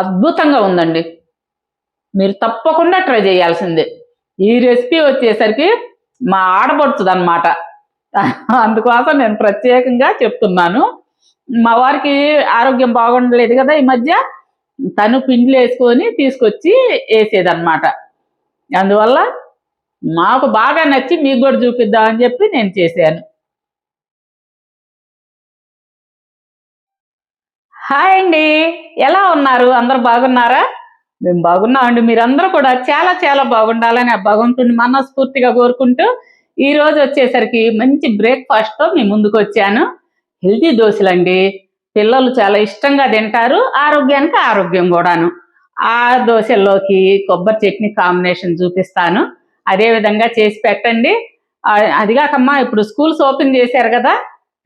అద్భుతంగా ఉందండి. మీరు తప్పకుండా ట్రై చేయాల్సిందే. ఈ రెసిపీ వచ్చేసరికి మా ఆడపడుతుంది అనమాట అందుకోసం నేను ప్రత్యేకంగా చెప్తున్నాను. మా వారికి ఆరోగ్యం బాగుండలేదు కదా ఈ మధ్య. తను పిండిలు వేసుకొని తీసుకొచ్చి వేసేదన్నమాట. అందువల్ల మాకు బాగా నచ్చి మీకు కూడా చూపిద్దామని చెప్పి నేను చేశాను. హాయ్ అండి. ఎలా ఉన్నారు? అందరు బాగున్నారా? మేము బాగున్నామండి. మీరందరూ కూడా చాలా చాలా బాగుండాలని ఆ భగవంతుని మనస్ఫూర్తిగా కోరుకుంటూ ఈ రోజు వచ్చేసరికి మంచి బ్రేక్ఫాస్ట్తో మీ ముందుకు వచ్చాను. హెల్తీ దోశలండి. పిల్లలు చాలా ఇష్టంగా తింటారు. ఆరోగ్యానికి ఆరోగ్యం కూడాను. ఆ దోశల్లోకి కొబ్బరి చట్నీ కాంబినేషన్ చూపిస్తాను. అదే విధంగా చేసి పెట్టండి. అది కాకమ్మా ఇప్పుడు స్కూల్స్ ఓపెన్ చేశారు కదా.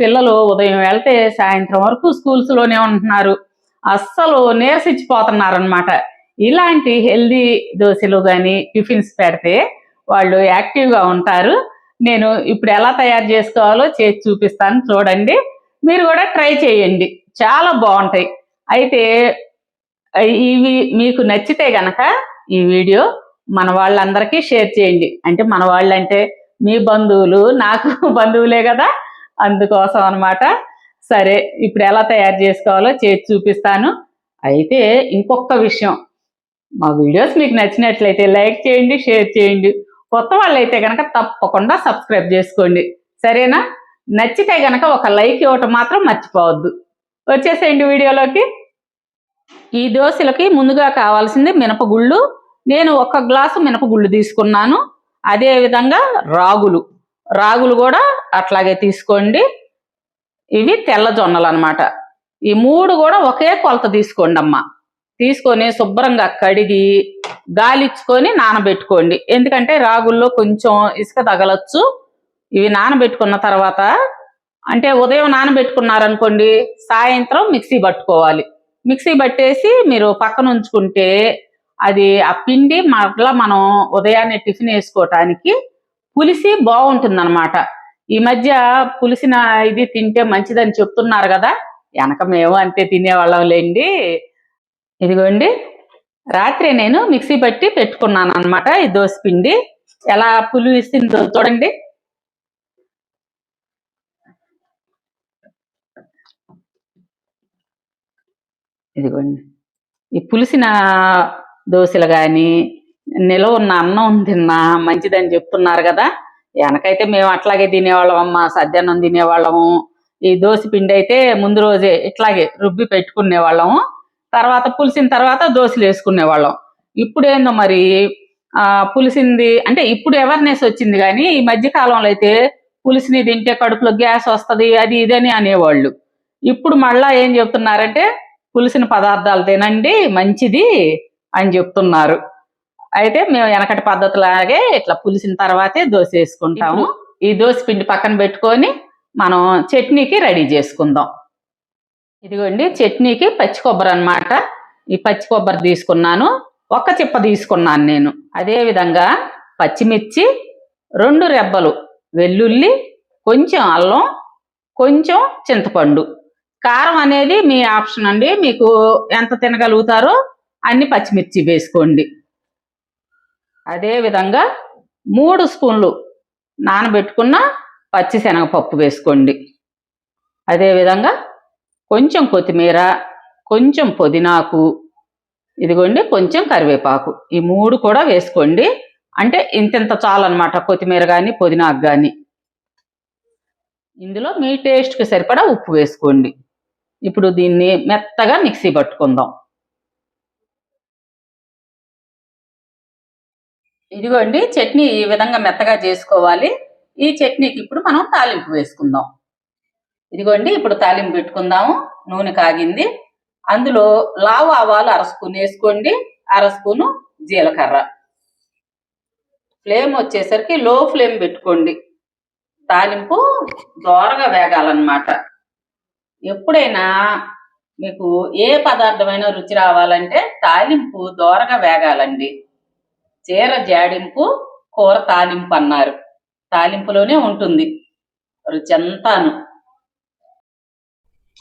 పిల్లలు ఉదయం వెళ్తే సాయంత్రం వరకు స్కూల్స్లోనే ఉంటున్నారు. అస్సలు నీరసించిపోతున్నారనమాట ఇలాంటి హెల్దీ దోశలు కానీ టిఫిన్స్ పెడితే వాళ్ళు యాక్టివ్గా ఉంటారు. నేను ఇప్పుడు ఎలా తయారు చేసుకోవాలో చేసి చూపిస్తాను చూడండి. మీరు కూడా ట్రై చేయండి. చాలా బాగుంటాయి. అయితే ఇవి మీకు నచ్చితే గనక ఈ వీడియో మన వాళ్ళందరికీ షేర్ చేయండి. అంటే మన వాళ్ళంటే మీ బంధువులు నాకు బంధువులే కదా. అందుకోసం అన్నమాట. సరే ఇప్పుడు ఎలా తయారు చేసుకోవాలో చేసి చూపిస్తాను. అయితే ఇంకొక విషయం. మా వీడియోస్ మీకు నచ్చినట్లయితే లైక్ చేయండి షేర్ చేయండి. కొత్త వాళ్ళైతే కనుక తప్పకుండా సబ్స్క్రైబ్ చేసుకోండి. సరేనా? నచ్చితే గనక ఒక లైక్ ఇవ్వటం మాత్రం మర్చిపోవద్దు. వచ్చేసేయండి వీడియోలోకి. ఈ దోశలకి ముందుగా కావాల్సింది మినపగుళ్ళు. నేను ఒక గ్లాసు మినపగుళ్ళు తీసుకున్నాను. అదే విధంగా రాగులు. రాగులు కూడా అట్లాగే తీసుకోండి. ఇవి తెల్ల జొన్నలు అనమాట ఈ మూడు కూడా ఒకే కొలత తీసుకోండి అమ్మా తీసుకొని శుభ్రంగా కడిగి గాలిచ్చుకొని నానబెట్టుకోండి. ఎందుకంటే రాగుల్లో కొంచెం ఇసుక తగలచ్చు. ఇవి నానబెట్టుకున్న తర్వాత అంటే ఉదయం నానబెట్టుకున్నారనుకోండి సాయంత్రం మిక్సీ పట్టుకోవాలి. మిక్సీ పట్టేసి మీరు పక్కన ఉంచుకుంటే అది ఆ పిండి మరలా మనం ఉదయాన్నే టిఫిన్ వేసుకోవటానికి పులిసి బాగుంటుంది ఈ మధ్య పులిసిన ఇది తింటే మంచిదని చెప్తున్నారు కదా వెనక మేము అంతే తినేవాళ్ళం లేండి ఇదిగోండి రాత్రి నేను మిక్సీ పట్టి పెట్టుకున్నాను అనమాట ఈ దోశ పిండి. ఎలా పులిసిందో చూడండి. ఇదిగోండి ఈ పులిసిన దోశలు కానీ నిలవ ఉన్న అన్నం తిన్నా మంచిదని చెప్తున్నారు కదా. వెనకైతే మేము అట్లాగే తినేవాళ్ళం అమ్మ సద్యాన్నం తినేవాళ్ళము. ఈ దోశ పిండి అయితే ముందు రోజే ఇట్లాగే రుబ్బి పెట్టుకునేవాళ్ళము. తర్వాత పులిసిన తర్వాత దోశలు వేసుకునేవాళ్ళం. ఇప్పుడు ఏందో మరి ఆ పులిసింది అంటే ఇప్పుడు అవేర్నెస్ వచ్చింది కానీ ఈ మధ్య కాలంలో అయితే పులిసిని తింటే కడుపులో గ్యాస్ వస్తది అది ఇదని అనేవాళ్ళు. ఇప్పుడు మళ్ళా ఏం చెప్తున్నారంటే పులిసిన పదార్థాలు తినండి మంచిది అని చెప్తున్నారు. అయితే మేము వెనకటి పద్ధతిలాగే ఇట్లా పులిసిన తర్వాతే దోశ వేసుకుంటాము. ఈ దోశ పిండి పక్కన పెట్టుకొని మనం చట్నీకి రెడీ చేసుకుందాం. ఇదిగోండి చట్నీకి పచ్చి కొబ్బరి అన్నమాట. ఈ పచ్చి కొబ్బరి తీసుకున్నాను. ఒక్క చిప్ప తీసుకున్నాను నేను. అదే విధంగా పచ్చిమిర్చి రెండు రెబ్బలు వెల్లుల్లి కొంచెం అల్లం కొంచెం చింతపండు. కారం అనేది మీ ఆప్షన్ అండి. మీకు ఎంత తినగలుగుతారో అన్ని పచ్చిమిర్చి వేసుకోండి. అదే విధంగా మూడు స్పూన్లు నానబెట్టుకున్న పచ్చి శనగపప్పు వేసుకోండి. అదేవిధంగా కొంచెం కొత్తిమీర కొంచెం పుదీనాకు ఇదిగోండి కొంచెం కరివేపాకు. ఈ మూడు కూడా వేసుకోండి. అంటే ఇంతింత చాలన్నమాట కొత్తిమీర కానీ పుదీనాకు కానీ ఇందులో మీ టేస్ట్కి సరిపడా ఉప్పు వేసుకోండి. ఇప్పుడు దీన్ని మెత్తగా మిక్సీ పట్టుకుందాం. ఇదిగోండి చట్నీ ఈ విధంగా మెత్తగా చేసుకోవాలి. ఈ చట్నీకి ఇప్పుడు మనం తాలింపు వేసుకుందాం. ఇదిగోండి ఇప్పుడు తాలింపు పెట్టుకుందాము. నూనె కాగింది. అందులో లావు ఆవాలు అర స్పూన్ వేసుకోండి. అర స్పూను జీలకర్ర. ఫ్లేమ్ వచ్చేసరికి లో ఫ్లేమ్ పెట్టుకోండి. తాలింపు దోరగా వేగాలన్నమాట. ఎప్పుడైనా మీకు ఏ పదార్థమైన రుచి రావాలంటే తాలింపు దోరగా వేగాలండి. చీర జాడింపు కూర తాలింపు అన్నారు. తాలింపులోనే ఉంటుంది. రుచి అంతాను.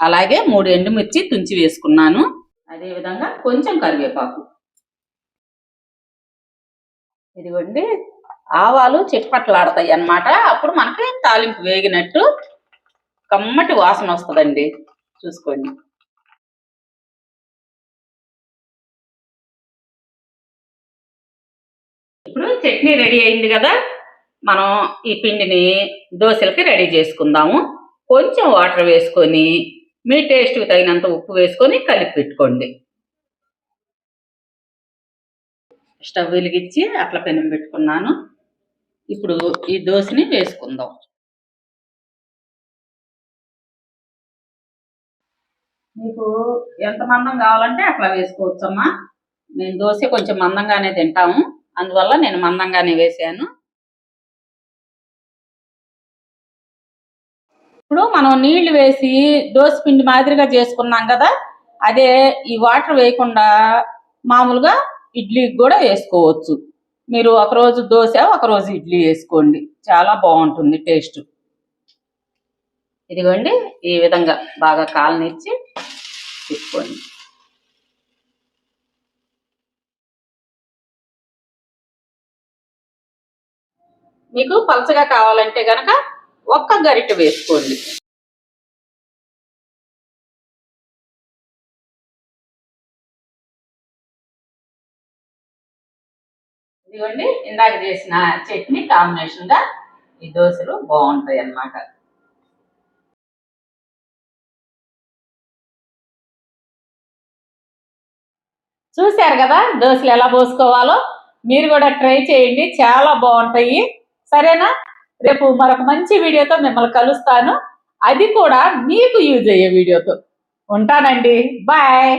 అలాగే మూడు ఎండుమిర్చి తుంచి వేసుకున్నాను. అదేవిధంగా కొంచెం కరివేపాకు. ఇదిగోండి ఆవాలు చిట్పట్లాడతాయి అన్నమాట. అప్పుడు మనకి తాలింపు వేగినట్టు కమ్మటి వాసన వస్తుందండి. చూసుకోండి. చట్నీ రెడీ అయింది కదా? మనం ఈ పిండిని దోశలకి రెడీ చేసుకుందాము. కొంచెం వాటర్ వేసుకొని మీ టేస్ట్కి తగినంత ఉప్పు వేసుకొని కలిపి పెట్టుకోండి. స్టవ్ వెలిగించి అట్ల పెనం పెట్టుకున్నాను. ఇప్పుడు ఈ దోశని వేసుకుందాం. మీకు ఎంత మందం కావాలంటే అట్లా వేసుకోవచ్చమ్మా. మేము దోశ కొంచెం మందంగానే తింటాము. అందువల్ల నేను మందంగానే వేసాను. ఇప్పుడు మనం నీళ్ళు వేసి దోశ పిండి మాదిరిగా చేసుకున్నాం కదా అదే ఈ వాటర్ వేయకుండా మామూలుగా ఇడ్లీకి కూడా వేసుకోవచ్చు. మీరు ఒకరోజు దోశ ఒకరోజు ఇడ్లీ వేసుకోండి. చాలా బాగుంటుంది టేస్ట్. ఇదిగోండి ఈ విధంగా బాగా కాలనిచ్చి తీసుకోండి మీకు పలచగా కావాలంటే గనక ఒక్క గరిటె వేసుకోండి. ఇదిగోండి ఇందాక చేసిన చట్నీ కాంబినేషన్గా ఈ దోశలు బాగుంటాయి అన్నమాట. చూశారు కదా దోశలు ఎలా పోసుకోవాలో? మీరు కూడా ట్రై చేయండి చాలా బాగుంటాయి. సరేనా? రేపు మరొక మంచి వీడియోతో మిమ్మల్ని కలుస్తాను. అది కూడా మీకు యూజ్ అయ్యే వీడియోతో. ఉంటానండి. బాయ్.